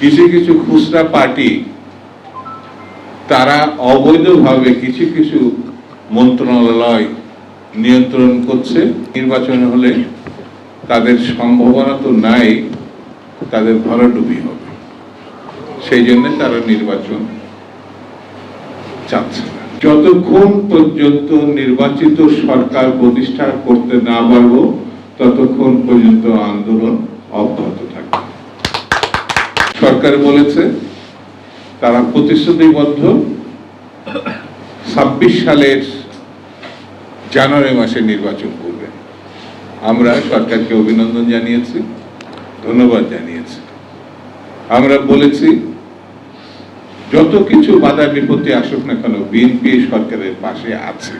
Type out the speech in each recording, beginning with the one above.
কিছু কিছু খুচরা পার্টি তারা অবৈধভাবে কিছু কিছু মন্ত্রণালয় নিয়ন্ত্রণ করছে। নির্বাচন হলে তাদের সম্ভাবনা তো নাই, তাদের ভরাডুবি হবে। সেই জন্য তারা নির্বাচন চাচ্ছে যতক্ষণ পর্যন্ত নির্বাচিত সরকার প্রতিষ্ঠা করতে না পারব, ততক্ষণ পর্যন্ত আন্দোলন অব্যাহত সরকার বলেছে, তারা প্রতিশ্রুতিবদ্ধ। ছাব্বিশ সালের জানুয়ারি মাসে নির্বাচন করবে। আমরা সরকারকে অভিনন্দন জানিয়েছি, ধন্যবাদ জানিয়েছি। আমরা বলেছি, যত কিছু বাধা বিপত্তি আসুক না কেন, বিএনপি সরকারের পাশে আছে।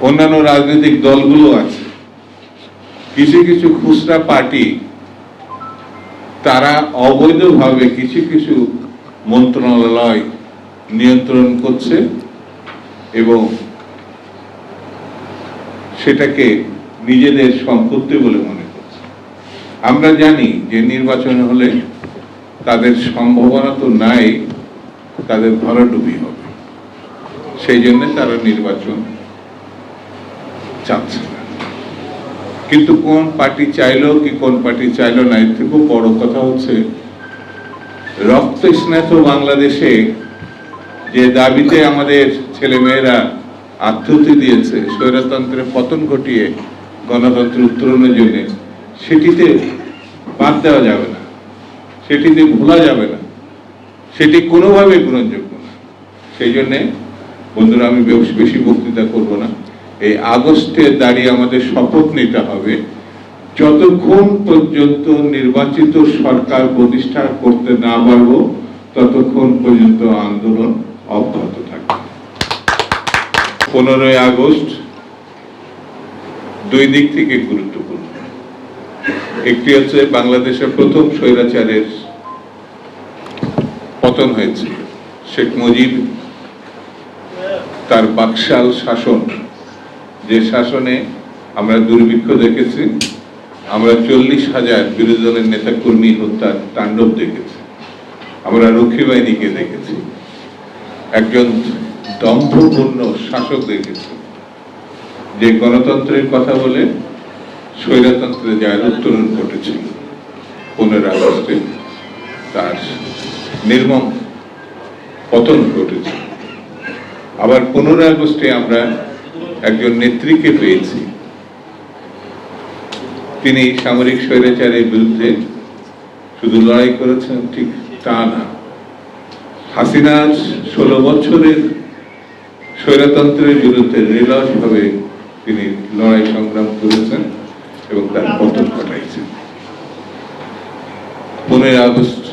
অন্যান্য রাজনৈতিক দলগুলো আছে। কিছু কিছু খুচরা পার্টি তারা অবৈধভাবে কিছু কিছু মন্ত্রণালয় নিয়ন্ত্রণ করছে এবং সেটাকে নিজেদের সম্পত্তি বলে মনে করছে। আমরা জানি যে নির্বাচন হলে তাদের সম্ভাবনা তো নাই, তাদের ভরাডুবি হবে। সেই জন্য তারা নির্বাচন চাচ্ছে। কিন্তু কোন পার্টি চাইলো কি কোন পার্টি চাইলো না, এর থেকেও বড় কথা হচ্ছে রক্ত স্নাত বাংলাদেশে যে দাবিতে আমাদের ছেলে মেয়েরা আত্মহতি দিয়েছে স্বৈরতন্ত্রের পতন ঘটিয়ে গণতন্ত্র উত্তরণের জন্য, সেটিতে বাদ দেওয়া যাবে না, সেটিতে ভোলা যাবে না, সেটি কোনোভাবে গ্রহণযোগ্য না। সেই জন্যে বন্ধুরা, আমি বেশ- বেশি বক্তৃতা করব না। এই আগস্টে দাঁড়িয়ে আমাদের শপথ নিতে হবে। যতক্ষণ পর্যন্ত নির্বাচিত সরকার প্রতিষ্ঠা করতে না পারব, ততক্ষণ পর্যন্ত আন্দোলন অব্যাহত থাকবে। পনেরোই আগস্ট দুই দিক থেকে গুরুত্বপূর্ণ। একটি হচ্ছে বাংলাদেশের প্রথম স্বৈরাচারের পতন হয়েছে শেখ মুজিব তার বাকশাল শাসন যে শাসনে আমরা দুর্ভিক্ষ দেখেছি, আমরা চল্লিশ হাজার বিরোধী দলের নেতা কর্মী হত্যার তাণ্ডব দেখেছি, আমরা রক্ষী বাহিনীকে দেখেছি, একজন দম্ভপূর্ণ শাসক দেখেছি, যে গণতন্ত্রের কথা বলে স্বৈরতন্ত্রে যার উত্তরণ ঘটেছিল পনেরো আগস্টে, তার নির্মম পতন ঘটেছে। আবার পনেরো আগস্টে আমরা একজন নেত্রীকে পেয়েছি। তিনি সামরিক স্বৈরাচারের বিরুদ্ধে শুধু লড়াই করেছেন, ঠিক তা না। হাসিনার ষোলো বছরের স্বৈরতন্ত্রের বিরুদ্ধে নিরলসভাবে তিনি লড়াই সংগ্রাম করেছেন এবং তার পতন ঘটাইছেন। পনেরো আগস্ট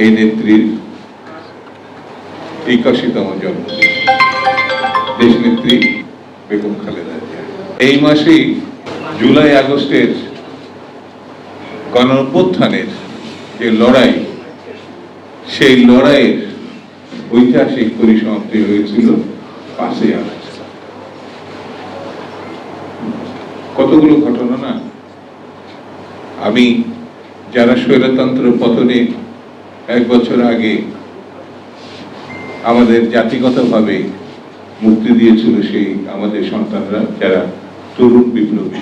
এই নেত্রীর একাশিতম জন্মদিন দেশ নেত্রী বেগম খালেদা এই মাসেই জুলাই আগস্টের গণ যে লড়াই, সেই লড়াইয়ের ঐতিহাসিক পরিসমাপ্তি হয়েছিল আগস্ট। কতগুলো ঘটনা না? আমি যারা স্বৈরতন্ত্র পতনে এক বছর আগে আমাদের জাতিগতভাবে মুক্তি দিয়েছিল সেই আমাদের সন্তানরা, যারা তরুণ বিপ্লবী।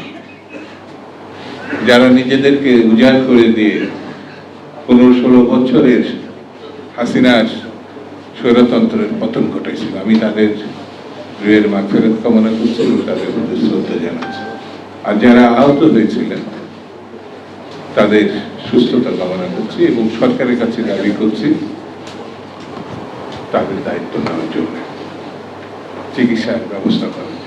যারা নিজেদেরকে উজাড় করে দিয়ে পনেরো ষোলো বছরের হাসিনার স্বৈরতন্ত্রের পতন ঘটাইছিল। আমি তাদের গৃহের মাগফেরত কামনা করছি এবং তাদের প্রতি শ্রদ্ধা জানাচ্ছি। আর যারা আহত হয়েছিলেন, তাদের সুস্থতা কামনা করছি এবং সরকারের কাছে দাবি করছি, তাদের দায়িত্ব নেওয়ার জন্য। চিকিৎসার ব্যবস্থা করার